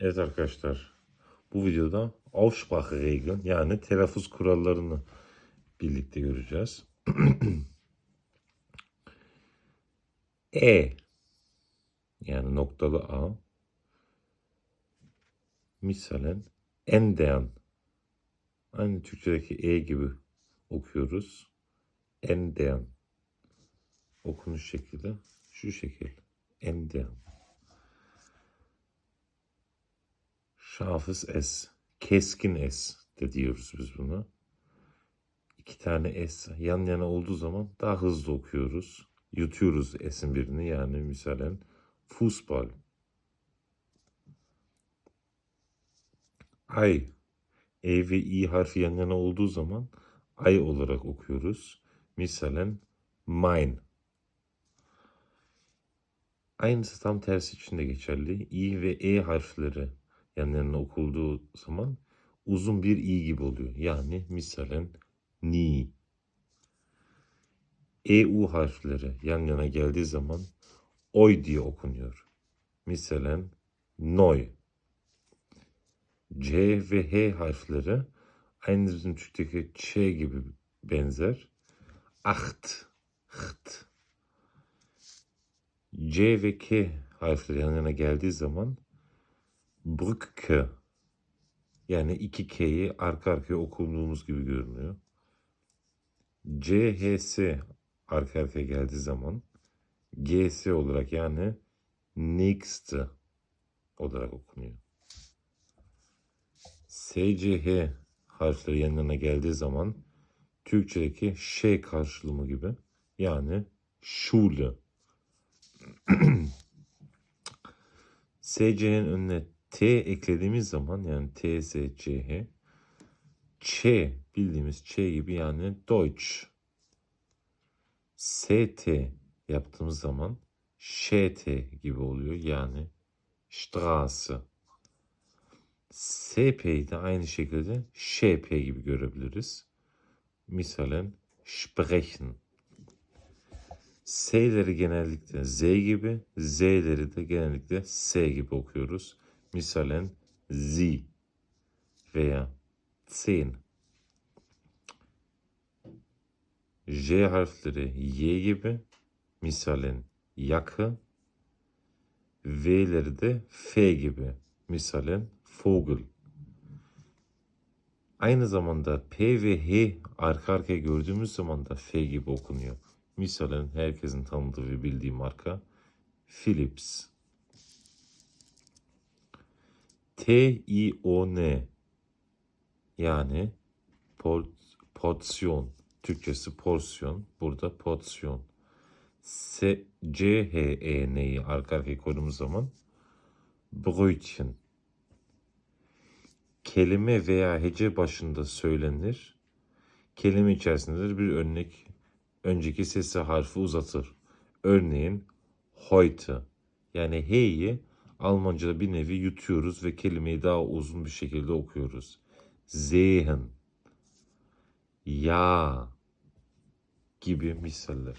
Evet arkadaşlar, bu videoda Ausspracheregeln yani telaffuz kurallarını birlikte göreceğiz. e yani noktalı A misalen enden aynı Türkçedeki E gibi okuyoruz. Enden okunuş şekli şu şekil. Enden. Scharfes S. Keskin S de diyoruz biz buna. İki tane S yan yana olduğu zaman daha hızlı okuyoruz. Yutuyoruz S'in birini yani misalen Fußball. Ay. E ve I harfi yan yana olduğu zaman ay olarak okuyoruz. Misalen mein. Aynısı tam tersi için de geçerli. I ve E harfleri yana okulduğu zaman uzun bir i gibi oluyor. Yani misalen ni. E u harfleri yan yana geldiği zaman oy diye okunuyor. Misalen noy. C ve H harfleri aynı bizim Türkçedeki Ç gibi benzer. Acht, ht. C ve K harfleri yan yana geldiği zaman Brücke yani iki K'yi arka arkaya okuduğumuz gibi görünüyor. C, H, S arka arkaya geldiği zaman GS olarak yani nächste olarak okunuyor. S, C, H harfleri yan yana geldiği zaman Türkçedeki ş karşılımı gibi yani Schule. SC'nin önüne T eklediğimiz zaman yani T, S, C, H Ç bildiğimiz Ç gibi yani Deutsch. ST yaptığımız zaman ŞT gibi oluyor yani Straße. SP'yi de aynı şekilde ŞP gibi görebiliriz. Misalen sprechen. S'leri genellikle Z gibi, Z'leri de genellikle S gibi okuyoruz. Misalen Sie veya zehn. J harfleri Y gibi, misalen Jacke. V'leri de F gibi, misalen Vogel. Aynı zamanda P ve H arka arkaya gördüğümüz zaman da F gibi okunuyor. Misalen herkesin tanıdığı ve bildiği marka Philips. T-I-O-N yani por, porsiyon. Türkçesi porsiyon. Burada porsiyon. S, C, H, E, N'yi arka arkaya koyduğumuz zaman Brötchen. Kelime veya hece başında söylenir. Kelime içerisindedir bir örnek önceki sesi harfi uzatır. Örneğin heute yani hey'i Almanca'da bir nevi yutuyoruz ve kelimeyi daha uzun bir şekilde okuyoruz. Sehen, ja gibi misaller.